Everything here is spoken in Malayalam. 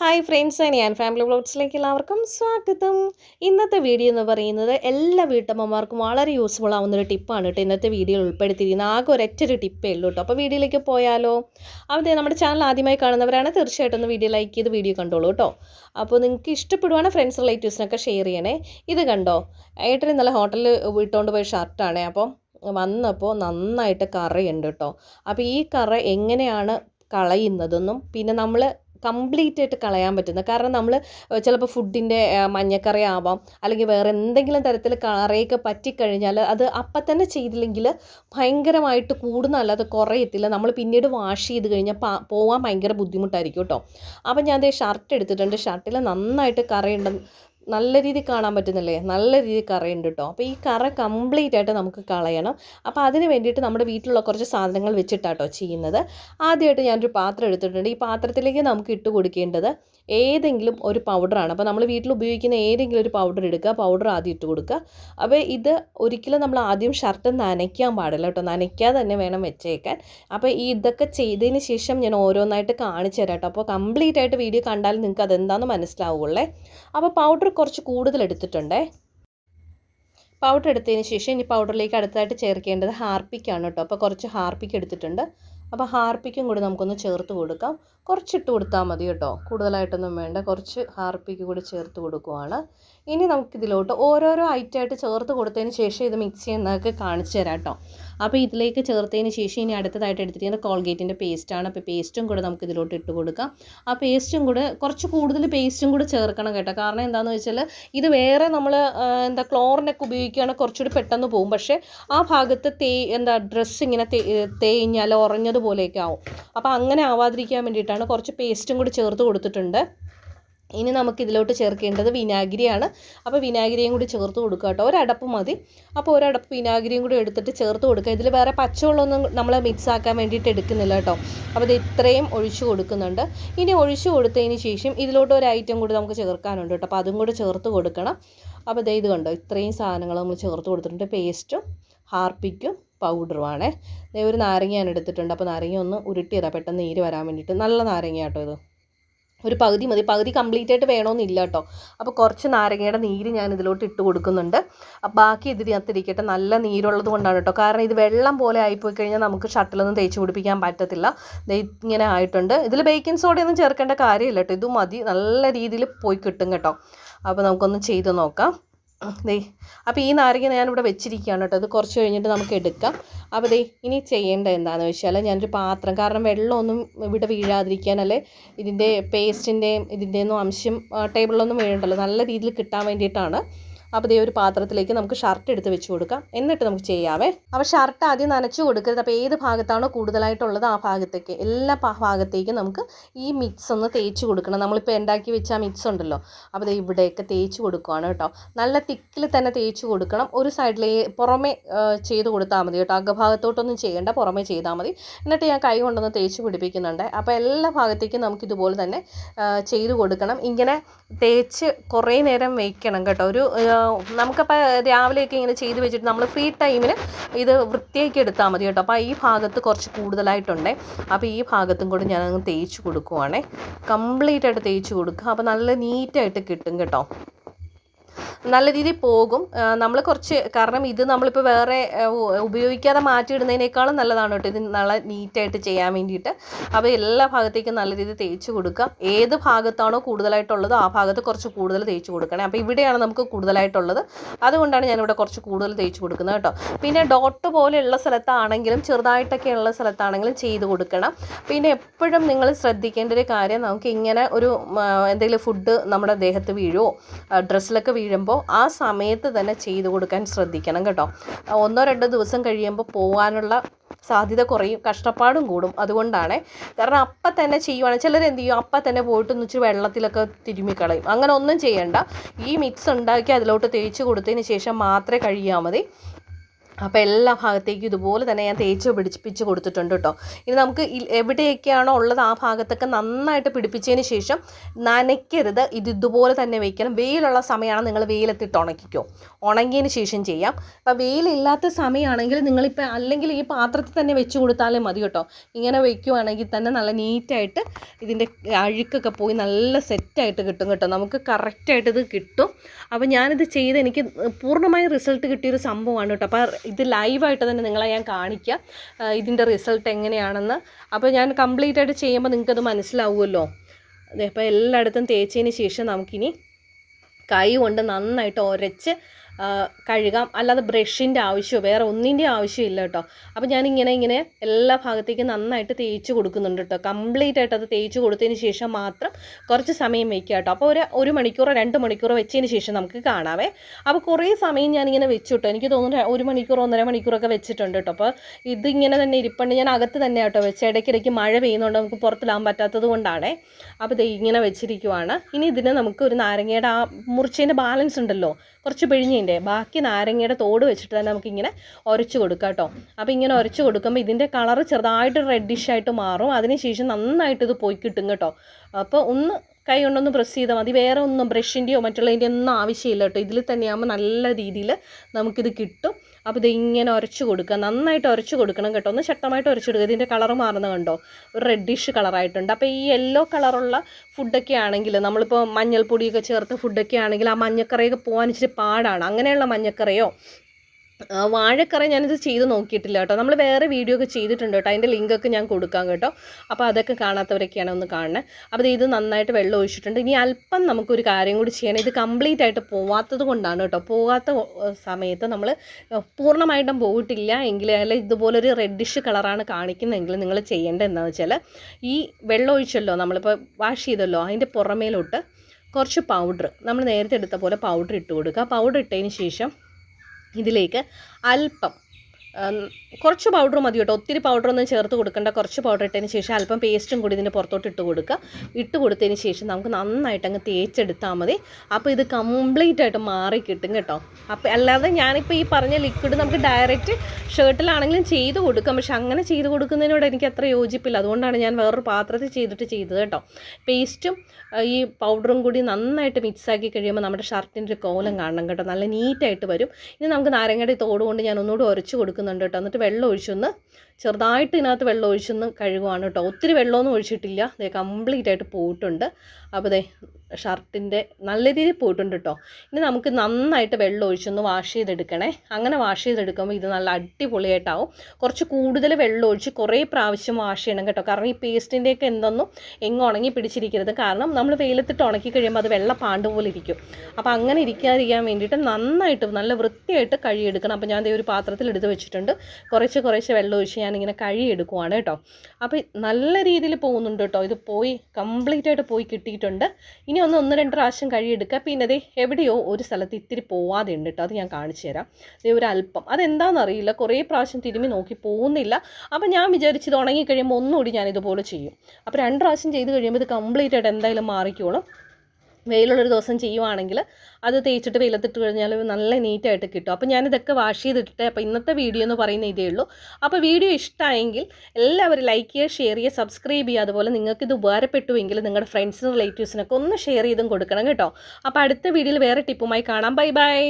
ഹായ് ഫ്രണ്ട്സ് ഞാൻ ഫാമിലി ബ്ലോഗ്സിലേക്ക് എല്ലാവർക്കും സ്വാഗതം. ഇന്നത്തെ വീഡിയോ എന്ന് പറയുന്നത് എല്ലാ വീട്ടമ്മമാർക്കും വളരെ യൂസ്ഫുൾ ആവുന്ന ഒരു ടിപ്പാണ് കേട്ടോ ഇന്നത്തെ വീഡിയോയിൽ ഉൾപ്പെടുത്തിയിരിക്കുന്നത്. ആകെ ഒരൊറ്റ ഒരു ടിപ്പേ ഉള്ളൂ കേട്ടോ. അപ്പോൾ വീഡിയോയിലേക്ക് പോയാലോ? അവിടെ നമ്മുടെ ചാനൽ ആദ്യമായി കാണുന്നവരാണ് തീർച്ചയായിട്ടും ഒന്ന് വീഡിയോ ലൈക്ക് ചെയ്ത് വീഡിയോ കണ്ടോളൂ കേട്ടോ. അപ്പോൾ നിങ്ങൾക്ക് ഇഷ്ടപ്പെടുവാണ് ഫ്രണ്ട്സ് റിലേറ്റീവ്സിനൊക്കെ ഷെയർ ചെയ്യണേ. ഇത് കണ്ടോ? ഏട്ടൻ നല്ല ഹോട്ടലിൽ വിട്ടുകൊണ്ട് പോയ ഷർട്ടാണേ അപ്പോൾ വന്നപ്പോൾ നന്നായിട്ട് കറയുണ്ട് കേട്ടോ. അപ്പോൾ ഈ കറ എങ്ങനെയാണ് കളയുന്നതെന്നും പിന്നെ നമ്മൾ കംപ്ലീറ്റ് ആയിട്ട് കളയാൻ പറ്റുന്നത്. കാരണം നമ്മൾ ചിലപ്പോൾ ഫുഡിന്റെ മഞ്ഞക്കറി ആവാം അല്ലെങ്കിൽ വേറെ എന്തെങ്കിലും തരത്തിൽ കറിയൊക്കെ പറ്റിക്കഴിഞ്ഞാൽ അത് അപ്പം തന്നെ ചെയ്തില്ലെങ്കിൽ ഭയങ്കരമായിട്ട് കൂടുന്ന അത് കുറയത്തില്ല. നമ്മൾ പിന്നീട് വാഷ് ചെയ്ത് കഴിഞ്ഞാൽ പോവാൻ ഭയങ്കര ബുദ്ധിമുട്ടായിരിക്കും കേട്ടോ. അപ്പം ഞാൻ അതേ ഷർട്ട് എടുത്തിട്ടുണ്ട്. ഷർട്ടിൽ നന്നായിട്ട് കറയുണ്ട്. നല്ല രീതിയിൽ കാണാൻ പറ്റുന്നില്ലേ? നല്ല രീതിയിൽ കറയുണ്ട് കേട്ടോ അപ്പോൾ ഈ കറ കംപ്ലീറ്റ് ആയിട്ട് നമുക്ക് കളയണം. അപ്പോൾ അതിന് വേണ്ടിയിട്ട് നമ്മുടെ വീട്ടിലുള്ള കുറച്ച് സാധനങ്ങൾ വെച്ചിട്ടാട്ടോ ചെയ്യുന്നത്. ആദ്യമായിട്ട് ഞാനൊരു പാത്രം എടുത്തിട്ടുണ്ട്. ഈ പാത്രത്തിലേക്ക് നമുക്ക് ഇട്ട് കൊടുക്കേണ്ടത് ഏതെങ്കിലും ഒരു പൗഡറാണ് അപ്പോൾ നമ്മൾ വീട്ടിൽ ഉപയോഗിക്കുന്ന ഏതെങ്കിലും ഒരു പൗഡർ എടുക്കുക. പൗഡർ ആദ്യം ഇട്ട് കൊടുക്കുക. അപ്പോൾ ഇത് ഒരിക്കലും നമ്മൾ ആദ്യം ഷർട്ട് നനയ്ക്കാൻ പാടില്ല കേട്ടോ നനയ്ക്കാതെ തന്നെ വേണം വെച്ചേക്കാൻ. അപ്പോൾ ഈ ഇതൊക്കെ ചെയ്തതിന് ശേഷം ഞാൻ ഓരോന്നായിട്ട് കാണിച്ചു തരാം കേട്ടോ അപ്പോൾ കംപ്ലീറ്റ് ആയിട്ട് വീഡിയോ കണ്ടാൽ നിങ്ങൾക്ക് അതെന്താണെന്ന് മനസ്സിലാവുള്ളേ? അപ്പോൾ പൗഡർ കുറച്ച് കൂടുതൽ എടുത്തിട്ടുണ്ടേ. പൗഡർ എടുത്തതിന് ശേഷം ഇനി പൗഡറിലേക്ക് അടുത്തായിട്ട് ചേർക്കേണ്ടത് ഹാർപ്പിക്കാണ് കേട്ടോ. അപ്പോൾ കുറച്ച് ഹാർപ്പിക്ക് എടുത്തിട്ടുണ്ട്. അപ്പോൾ ഹാർപ്പിക്കും കൂടി നമുക്കൊന്ന് ചേർത്ത് കൊടുക്കാം. കുറച്ചിട്ട് കൊടുത്താൽ മതി കേട്ടോ. കൂടുതലായിട്ടൊന്നും വേണ്ട. കുറച്ച് ഹാർപ്പിക്ക് കൂടി ചേർത്ത് കൊടുക്കുവാണ്. ഇനി നമുക്കിതിലോട്ട് ഓരോരോ ഐറ്റമായിട്ട് ചേർത്ത് കൊടുത്തതിന് ശേഷം ഇത് മിക്സ് ചെയ്യുന്നതൊക്കെ കാണിച്ചു തരാം കേട്ടോ അപ്പോൾ ഇതിലേക്ക് ചേർത്തതിന് ശേഷം ഇനി അടുത്തതായിട്ട് എടുത്തിരിക്കുന്നത് കോൾഗേറ്റിന്റെ പേസ്റ്റാണ് അപ്പോൾ പേസ്റ്റും കൂടെ നമുക്ക് ഇതിലോട്ട് ഇട്ട് കൊടുക്കാം. ആ പേസ്റ്റും കൂടെ കുറച്ച് കൂടുതൽ പേസ്റ്റും കൂടെ ചേർക്കണം കേട്ടോ. കാരണം എന്താണെന്ന് വെച്ചാൽ ഇത് വേറെ നമ്മൾ എന്താ ക്ലോറിനൊക്കെ ഉപയോഗിക്കുകയാണെങ്കിൽ കുറച്ചുകൂടി പെട്ടെന്ന് പോകും പക്ഷേ ആ ഭാഗത്ത് തേ എന്താ ഡ്രസ്സ് ഇങ്ങനെ തേഞ്ഞാൽ ഉറഞ്ഞതുപോലെയൊക്കെ ആവും. അപ്പോൾ അങ്ങനെ ആവാതിരിക്കാൻ വേണ്ടിയിട്ടാണ് കുറച്ച് പേസ്റ്റും കൂടി ചേർത്ത് കൊടുത്തിട്ടുണ്ട്. ഇനി നമുക്ക് ഇതിലോട്ട് ചേർക്കേണ്ടത് വിനാഗിരിയാണ്. അപ്പോൾ വിനാഗിരിയും കൂടി ചേർത്ത് കൊടുക്കുക കേട്ടോ. ഒരടപ്പ് മതി. അപ്പോൾ ഒരടപ്പ് വിനാഗിരിയും കൂടി എടുത്തിട്ട് ചേർത്ത് കൊടുക്കുക. ഇതിൽ വേറെ പച്ചവെള്ളമൊന്നും നമ്മൾ മിക്സ് ആക്കാൻ വേണ്ടിയിട്ട് എടുക്കുന്നില്ല കേട്ടോ. അപ്പോൾ ഇത് ഇത്രയും ഒഴിച്ചു കൊടുക്കുന്നുണ്ട്. ഇനി ഒഴിച്ചു കൊടുത്തതിന് ശേഷം ഇതിലോട്ട് ഒരു ഐറ്റം കൂടി നമുക്ക് ചേർക്കാനുണ്ട് കേട്ടോ. അപ്പോൾ അതും കൂടി ചേർത്ത് കൊടുക്കണം. അപ്പോൾ ഇതേ ഇത് കണ്ടോ? ഇത്രയും സാധനങ്ങൾ നമ്മൾ ചേർത്ത് കൊടുത്തിട്ടുണ്ട്. പേസ്റ്റും ഹാർപ്പിക്കും പൗഡറുമാണേ. ഒരു നാരങ്ങയാണ് എടുത്തിട്ടുണ്ട്. അപ്പോൾ നാരങ്ങ ഒന്ന് ഉരുട്ടിയതാണ് പെട്ടെന്ന് നീര് വരാൻ വേണ്ടിയിട്ട്. നല്ല നാരങ്ങ കേട്ടോ ഇത്. ഒരു പകുതി മതി. പകുതി കംപ്ലീറ്റ് ആയിട്ട് വേണമെന്നില്ല കേട്ടോ അപ്പോൾ കുറച്ച് നാരങ്ങയുടെ നീര് ഞാൻ ഇതിലോട്ട് ഇട്ട് കൊടുക്കുന്നുണ്ട്. ബാക്കി ഇതിനകത്തിരിക്കട്ടെ. നല്ല നീരുള്ളത് കൊണ്ടാണ് കേട്ടോ കാരണം ഇത് വെള്ളം പോലെ ആയിപ്പോയി കഴിഞ്ഞാൽ നമുക്ക് ഷട്ടിലൊന്നും തേച്ച് പിടിപ്പിക്കാൻ പറ്റത്തില്ല. ഇങ്ങനെ ആയിട്ടുണ്ട്. ഇതിൽ ബേക്കിംഗ് സോഡയൊന്നും ചേർക്കേണ്ട കാര്യമില്ല കേട്ടോ ഇത് മതി. നല്ല രീതിയിൽ പോയി കിട്ടും കേട്ടോ. അപ്പോൾ നമുക്കൊന്ന് ചെയ്ത് നോക്കാം. ദേ അപ്പോൾ ഈ നാരങ്ങ ഞാനിവിടെ വെച്ചിരിക്കുകയാണ് കേട്ടോ ഇത് കുറച്ച് കഴിഞ്ഞിട്ട് നമുക്ക് എടുക്കാം. അപ്പോൾ ദേ ഇനി ചെയ്യേണ്ടത് എന്താണെന്ന് വെച്ചാൽ ഞാനൊരു പാത്രം കാരണം വെള്ളമൊന്നും ഇവിടെ വീഴാതിരിക്കാനല്ലേ ഇതിന്റെ പേസ്റ്റിന്റെയും ഇതിന്റെയൊന്നും അംശം ടേബിളിലൊന്നും വീഴണ്ടല്ലോ. നല്ല രീതിയിൽ കിട്ടാൻ വേണ്ടിയിട്ടാണ് അപ്പോൾ ഇതേ ഒരു പാത്രത്തിലേക്ക് നമുക്ക് ഷർട്ട് എടുത്ത് വെച്ച് കൊടുക്കാം. എന്നിട്ട് നമുക്ക് ചെയ്യാവേ. അപ്പോൾ ഷർട്ട് ആദ്യം നനച്ചു കൊടുക്കരുത്. അപ്പോൾ ഏത് ഭാഗത്താണോ കൂടുതലായിട്ടുള്ളത് ആ ഭാഗത്തേക്ക് എല്ലാ ഭാഗത്തേക്കും നമുക്ക് ഈ മിക്സ് ഒന്ന് തേച്ച് കൊടുക്കണം. നമ്മളിപ്പോൾ ഉണ്ടാക്കി വെച്ച ആ മിക്സ് ഉണ്ടല്ലോ. അപ്പോൾ ഇവിടെയൊക്കെ തേച്ച് കൊടുക്കുകയാണ് കേട്ടോ. നല്ല തിക്കിൽ തന്നെ തേച്ച് കൊടുക്കണം. ഒരു സൈഡിലേ പുറമേ ചെയ്ത് കൊടുത്താൽ മതി കേട്ടോ. അകഭാഗത്തോട്ടൊന്നും ചെയ്യേണ്ട. പുറമേ ചെയ്താൽ മതി. എന്നിട്ട് ഞാൻ കൈ കൊണ്ടൊന്ന് തേച്ച് പിടിപ്പിക്കുന്നുണ്ട്. അപ്പോൾ എല്ലാ ഭാഗത്തേക്കും നമുക്ക് ഇതുപോലെ തന്നെ ചെയ്ത് കൊടുക്കണം. ഇങ്ങനെ തേച്ച് കുറേ നേരം വയ്ക്കണം കേട്ടോ. ഒരു നമുക്കപ്പോൾ രാവിലെയൊക്കെ ഇങ്ങനെ ചെയ്ത് വെച്ചിട്ട് നമ്മൾ ഫ്രീ ടൈമിൽ ഇത് വൃത്തിയാക്കി എടുത്താൽ മതി കേട്ടോ. അപ്പോൾ ഈ ഭാഗത്ത് കുറച്ച് കൂടുതലായിട്ടുണ്ട്. അപ്പോൾ ഈ ഭാഗത്തും കൂടി ഞാൻ അങ്ങ് തേച്ച് കൊടുക്കുവാണേ. കംപ്ലീറ്റ് ആയിട്ട് തേച്ച് കൊടുക്കുക അപ്പോൾ നല്ല നീറ്റായിട്ട് കിട്ടും കേട്ടോ. നല്ല രീതിയിൽ പോകും. നമ്മൾ കുറച്ച് കാരണം ഇത് നമ്മളിപ്പോൾ വേറെ ഉപയോഗിക്കാതെ മാറ്റിയിടുന്നതിനേക്കാളും നല്ലതാണ് കേട്ടോ. ഇത് നല്ല നീറ്റായിട്ട് ചെയ്യാൻ വേണ്ടിയിട്ട്. അപ്പോൾ എല്ലാ ഭാഗത്തേക്കും നല്ല രീതിയിൽ തേച്ച് കൊടുക്കുക ഏത് ഭാഗത്താണോ കൂടുതലായിട്ടുള്ളത് ആ ഭാഗത്ത് കുറച്ച് കൂടുതൽ തേച്ച് കൊടുക്കണേ. അപ്പോൾ ഇവിടെയാണ് നമുക്ക് കൂടുതലായിട്ടുള്ളത്. അതുകൊണ്ടാണ് ഞാനിവിടെ കുറച്ച് കൂടുതൽ തേച്ച് കൊടുക്കുന്നത് കേട്ടോ. പിന്നെ ഡോട്ട് പോലെയുള്ള സ്ഥലത്താണെങ്കിലും ചെറുതായിട്ടൊക്കെ ഉള്ള സ്ഥലത്താണെങ്കിലും ചെയ്ത് കൊടുക്കണം. പിന്നെ എപ്പോഴും നിങ്ങൾ ശ്രദ്ധിക്കേണ്ട ഒരു കാര്യം നമുക്ക് ഇങ്ങനെ ഒരു എന്തെങ്കിലും ഫുഡ് നമ്മുടെ ദേഹത്ത് വീഴുമോ ഡ്രസ്സിലൊക്കെ വീഴുമ്പോൾ ആ സമയത്ത് തന്നെ ചെയ്തു കൊടുക്കാൻ ശ്രദ്ധിക്കണം കേട്ടോ. ഒന്നോ രണ്ടോ ദിവസം കഴിയുമ്പോൾ പോകാനുള്ള സാധ്യത കുറയും കഷ്ടപ്പാടും കൂടും. അതുകൊണ്ടാണ്. കാരണം അപ്പം തന്നെ ചെയ്യുവാണ്. ചിലർ എന്ത് ചെയ്യും? അപ്പം തന്നെ പോയിട്ട് ഒന്നിച്ച് വെള്ളത്തിലൊക്കെ തിരുമ്മിക്കളയും അങ്ങനെ ഒന്നും ചെയ്യണ്ട. ഈ മിക്സ് ഉണ്ടാക്കി അതിലോട്ട് തേച്ച് കൊടുത്തതിന് ശേഷം മാത്രമേ കഴിയാൽ മതി. അപ്പോൾ എല്ലാ ഭാഗത്തേക്കും ഇതുപോലെ തന്നെ ഞാൻ തേച്ച് പിടിപ്പിച്ച് കൊടുത്തിട്ടുണ്ട് കേട്ടോ. ഇനി നമുക്ക് എവിടെയൊക്കെയാണോ ഉള്ളത് ആ ഭാഗത്തൊക്കെ നന്നായിട്ട് പിടിപ്പിച്ചതിന് ശേഷം നനയ്ക്കരുത്. ഇത് ഇതുപോലെ തന്നെ വെക്കണം. വെയിലുള്ള സമയമാണ് നിങ്ങൾ വെയിലെത്തിട്ട് ഉണക്കിക്കോ. ഉണങ്ങിയതിന് ശേഷം ചെയ്യാം. അപ്പോൾ വെയിലില്ലാത്ത സമയമാണെങ്കിൽ നിങ്ങളിപ്പോൾ അല്ലെങ്കിൽ ഈ പാത്രത്തിൽ തന്നെ വെച്ച് കൊടുത്താലേ മതി കേട്ടോ. ഇങ്ങനെ വെക്കുവാണെങ്കിൽ തന്നെ നല്ല നീറ്റായിട്ട് ഇതിന്റെ അഴുക്കൊക്കെ പോയി നല്ല സെറ്റായിട്ട് കിട്ടും കേട്ടോ. നമുക്ക് കറക്റ്റായിട്ട് ഇത് കിട്ടും. അപ്പോൾ ഞാനിത് ചെയ്ത് എനിക്ക് പൂർണമായും റിസൾട്ട് കിട്ടിയൊരു സംഭവമാണ് കേട്ടോ. അപ്പോൾ ഇത് ലൈവായിട്ട് തന്നെ നിങ്ങളെ ഞാൻ കാണിക്കാം. ഇതിന്റെ റിസൾട്ട് എങ്ങനെയാണെന്ന്. അപ്പോൾ ഞാൻ കംപ്ലീറ്റ് ആയിട്ട് ചെയ്യുമ്പോൾ നിങ്ങൾക്കത് മനസ്സിലാവുമല്ലോ. അപ്പോൾ എല്ലായിടത്തും തേച്ചതിന് ശേഷം നമുക്കിനി കൈ കൊണ്ട് നന്നായിട്ട് ഉരച്ച് ആ, കഴുകാം. അല്ലാതെ ബ്രഷിന്റെ ആവശ്യമോ വേറെ ഒന്നിന്റെ ആവശ്യമില്ല കേട്ടോ. അപ്പോൾ ഞാനിങ്ങനെ ഇങ്ങനെ എല്ലാ ഭാഗത്തേക്കും നന്നായിട്ട് തേച്ച് കൊടുക്കുന്നുണ്ട് കേട്ടോ. കംപ്ലീറ്റ് ആയിട്ട് അത് തേച്ച് കൊടുത്തതിന് ശേഷം മാത്രം കുറച്ച് സമയം വെക്കുക കേട്ടോ. അപ്പോൾ ഒരു ഒരു മണിക്കൂറോ രണ്ട് മണിക്കൂറോ വെച്ചതിന് ശേഷം നമുക്ക് കാണാവേ. അപ്പോൾ കുറേ സമയം ഞാനിങ്ങനെ വെച്ചു കേട്ടോ. എനിക്ക് തോന്നുന്നു ഒരു മണിക്കൂറോ ഒന്നര മണിക്കൂറൊക്കെ വെച്ചിട്ടുണ്ട് കേട്ടോ. അപ്പോൾ ഇതിങ്ങനെ തന്നെ ഇരിപ്പുണ്ട്. ഞാൻ അകത്ത് തന്നെ കേട്ടോ വെച്ച്. ഇടയ്ക്കിടയ്ക്ക് മഴ പെയ്യുന്നുണ്ട് നമുക്ക് പുറത്തിടാൻ പറ്റാത്തത് കൊണ്ടാണേ. അപ്പോൾ ഇത് ഇങ്ങനെ വെച്ചിരിക്കുവാണ്. ഇനി ഇതിന് നമുക്ക് ഒരു നാരങ്ങയുടെ ആ മുറിച്ചതിന്റെ ബാലൻസ് ഉണ്ടല്ലോ. കുറച്ച് പിഴിഞ്ഞതിന്റെ ബാക്കി നാരങ്ങയുടെ തോട് വെച്ചിട്ട് തന്നെ നമുക്കിങ്ങനെ ഉരച്ച് കൊടുക്കാം കേട്ടോ. അപ്പോൾ ഇങ്ങനെ ഉരച്ച് കൊടുക്കുമ്പോൾ ഇതിന്റെ കളർ ചെറുതായിട്ട് റെഡിഷ് ആയിട്ട് മാറും. അതിനുശേഷം നന്നായിട്ട് ഇത് പോയി കിട്ടും കേട്ടോ. അപ്പോൾ ഒന്ന് കൈ കൊണ്ടൊന്ന് പ്രസ് ചെയ്താൽ മതി. വേറെ ഒന്നും ബ്രഷിന്റെയോ മറ്റുള്ളതിന്റെ ഒന്നും ആവശ്യമില്ല കേട്ടോ. ഇതിൽ തന്നെയാകുമ്പോൾ നല്ല രീതിയിൽ നമുക്കിത് കിട്ടും. അപ്പോൾ ഇത് ഇങ്ങനെ ഉരച്ച് കൊടുക്കുക. നന്നായിട്ട് ഉരച്ച് കൊടുക്കണം കേട്ടോ. ഒന്ന് ശക്തമായിട്ട് ഉരച്ച് കൊടുക്കുക. ഇതിന്റെ കളർ മാറുന്നത് കണ്ടോ? ഒരു റെഡിഷ് കളറായിട്ടുണ്ട് അപ്പോൾ ഈ യെല്ലോ കളറുള്ള ഫുഡൊക്കെ ആണെങ്കിൽ നമ്മളിപ്പോൾ മഞ്ഞൾപ്പൊടിയൊക്കെ ചേർത്ത ഫുഡൊക്കെ ആണെങ്കിൽ ആ മഞ്ഞക്കറിയൊക്കെ പോകാൻ ഇച്ചിരി പാടാണ്. അങ്ങനെയുള്ള മഞ്ഞക്കറയോ വാഴക്കറ ഞാനിത് ചെയ്ത് നോക്കിയിട്ടില്ല കേട്ടോ. നമ്മൾ വേറെ വീഡിയോ ഒക്കെ ചെയ്തിട്ടുണ്ട് കേട്ടോ. അതിന്റെ ലിങ്കൊക്കെ ഞാൻ കൊടുക്കാം കേട്ടോ. അപ്പോൾ അതൊക്കെ കാണാത്തവരൊക്കെയാണ് ഒന്ന് കാണുന്നത് അപ്പോൾ ഇത് നന്നായിട്ട് വെള്ളം ഒഴിച്ചിട്ടുണ്ട്. ഇനി അല്പം നമുക്കൊരു കാര്യം കൂടി ചെയ്യണം. ഇത് കംപ്ലീറ്റ് ആയിട്ട് പോവാത്തത് കൊണ്ടാണ് കേട്ടോ. പോവാത്ത സമയത്ത് നമ്മൾ പൂർണമായിട്ടും പോയിട്ടില്ല എങ്കിൽ അല്ലെങ്കിൽ ഇതുപോലൊരു റെഡിഷ് കളറാണ് കാണിക്കുന്നതെങ്കിൽ നിങ്ങൾ ചെയ്യേണ്ടത് എന്താണെന്ന് വെച്ചാൽ ഈ വെള്ളം ഒഴിച്ചല്ലോ നമ്മളിപ്പോൾ വാഷ് ചെയ്തല്ലോ അതിന്റെ പുറമേലോട്ട് കുറച്ച് പൗഡർ നമ്മൾ നേരത്തെ എടുത്ത പോലെ പൗഡർ ഇട്ട് കൊടുക്കുക. പൗഡർ ഇട്ടതിന് ശേഷം ഇതിലേക്ക് അല്പം കുറച്ച് പൗഡർ മതി കേട്ടോ. ഒത്തിരി പൗഡറൊന്നും ചേർത്ത് കൊടുക്കേണ്ട. കുറച്ച് പൗഡർ ഇട്ടതിന് ശേഷം അല്പം പേസ്റ്റും കൂടി ഇതിന്റെ പുറത്തോട്ട് ഇട്ട് കൊടുക്കുക ഇട്ട് കൊടുത്തതിന് ശേഷം നമുക്ക് നന്നായിട്ട് അങ്ങ് തേച്ചെടുത്താൽ മതി. അപ്പോൾ ഇത് കംപ്ലീറ്റ് ആയിട്ട് മാറി കിട്ടും കേട്ടോ. അപ്പോൾ അല്ലാതെ ഞാനിപ്പോൾ ഈ പറഞ്ഞ ലിക്വിഡ് നമുക്ക് ഡയറക്റ്റ് ഷർട്ടിലാണെങ്കിലും ചെയ്ത് കൊടുക്കാം. പക്ഷെ അങ്ങനെ ചെയ്ത് കൊടുക്കുന്നതിനോട് എനിക്ക് അത്ര യോജിപ്പില്ല. അതുകൊണ്ടാണ് ഞാൻ വേറൊരു പാത്രത്തിൽ ചെയ്തിട്ട് ചെയ്തത് കേട്ടോ. പേസ്റ്റും ഈ പൗഡറും കൂടി നന്നായിട്ട് മിക്സാക്കി കഴിയുമ്പോൾ നമ്മുടെ ഷർട്ടിന്റെ ഒരു കോലം കാണണം കേട്ടോ. നല്ല നീറ്റായിട്ട് വരും. ഇനി നമുക്ക് നാരങ്ങയുടെ തോട് കൊണ്ട് ഞാൻ ഒന്നുകൂടി ഉരച്ച് കൊടുക്കുന്നുണ്ട് കേട്ടോ. എന്നിട്ട് വെള്ളം ഒഴിച്ചൊന്ന് ചെറുതായിട്ട് ഇതിനകത്ത് വെള്ളം ഒഴിച്ചൊന്ന് കഴുകുവാണ് കേട്ടോ. ഒത്തിരി വെള്ളമൊന്നും ഒഴിച്ചിട്ടില്ല. ദേ കംപ്ലീറ്റ് ആയിട്ട് പോയിട്ടുണ്ട്. അപ്പോൾ ദേ ഷർട്ടിന്റെ നല്ല രീതിയിൽ പോയിട്ടുണ്ട് കേട്ടോ ഇനി നമുക്ക് നന്നായിട്ട് വെള്ളം ഒഴിച്ചൊന്ന് വാഷ് ചെയ്തെടുക്കണേ. അങ്ങനെ വാഷ് ചെയ്തെടുക്കുമ്പോൾ ഇത് നല്ല അടിപൊളിയായിട്ടാവും. കുറച്ച് കൂടുതൽ വെള്ളം ഒഴിച്ച് കുറേ പ്രാവശ്യം വാഷ് ചെയ്യണം കേട്ടോ. കാരണം ഈ പേസ്റ്റിന്റെയൊക്കെ എന്തൊന്നും എങ്ങും ഉണങ്ങി പിടിച്ചിരിക്കരുത്. കാരണം നമ്മൾ വെയിലത്തിട്ട് ഉണക്കി കഴിയുമ്പോൾ അത് വെള്ള പാണ്ട് പോലെ ഇരിക്കും. അപ്പോൾ അങ്ങനെ ഇരിക്കാതിരിക്കാൻ വേണ്ടിയിട്ട് നന്നായിട്ട് നല്ല വൃത്തിയായിട്ട് കഴുകിയെടുക്കണം. അപ്പോൾ ഞാൻ ഒരു പാത്രത്തിൽ എടുത്ത് വെച്ചിട്ടുണ്ട്. കുറച്ച് കുറേശ്ശെ വെള്ളം ഒഴിച്ച് ഞാനിങ്ങനെ കഴുകിയെടുക്കുവാണ് കേട്ടോ അപ്പോൾ നല്ല രീതിയിൽ പോകുന്നുണ്ട് കേട്ടോ ഇത് പോയി കംപ്ലീറ്റ് ആയിട്ട് പോയി കിട്ടിയിട്ടുണ്ട്. ഇനി ഒന്ന് ഒന്ന് രണ്ട് പ്രാവശ്യം കഴിയെടുക്കുക പിന്നെ ദേ എവിടെയോ ഒരു സ്ഥലത്ത് ഇത്തിരി പോവാതെ ഉണ്ട് കേട്ടോ അത് ഞാൻ കാണിച്ചു തരാം. ദേ ഒരു അല്പം. അതെന്താണെന്ന് അറിയില്ല. കുറേ പ്രാവശ്യം തിരുമ്മി നോക്കി പോകുന്നില്ല. അപ്പോൾ ഞാൻ വിചാരിച്ചത് ഉണങ്ങി കഴിയുമ്പോൾ ഒന്നുകൂടി ഞാൻ ഇതുപോലെ ചെയ്യും. അപ്പോൾ രണ്ട് പ്രാവശ്യം ചെയ്ത് കഴിയുമ്പോൾ ഇത് കംപ്ലീറ്റ് ആയിട്ട് എന്തായാലും മാറിക്കോളും. വെയിലുള്ളൊരു ദിവസം ചെയ്യുവാണെങ്കിൽ അത് തേച്ചിട്ട് വെയിലത്തിട്ട് കഴിഞ്ഞാൽ നല്ല നീറ്റായിട്ട് കിട്ടും. അപ്പോൾ ഞാനിതൊക്കെ വാഷ് ചെയ്തിട്ട് അപ്പോൾ ഇന്നത്തെ വീഡിയോ എന്ന് പറയുന്ന ഇതേ ഉള്ളൂ. അപ്പോൾ വീഡിയോ ഇഷ്ടമായെങ്കിൽ എല്ലാവരും ലൈക്ക് ചെയ്യുക ഷെയർ ചെയ്യുക സബ്സ്ക്രൈബ് ചെയ്യുക. അതുപോലെ നിങ്ങൾക്ക് ഇത് ഉപകാരപ്പെട്ടുവെങ്കിൽ നിങ്ങളുടെ ഫ്രണ്ട്സിനും റിലേറ്റീവ്സിനൊക്കെ ഒന്ന് ഷെയർ ചെയ്തും കൊടുക്കണം കേട്ടോ. അപ്പോൾ അടുത്ത വീഡിയോയിൽ വേറെ ടിപ്പുമായി കാണാം. Bye bye.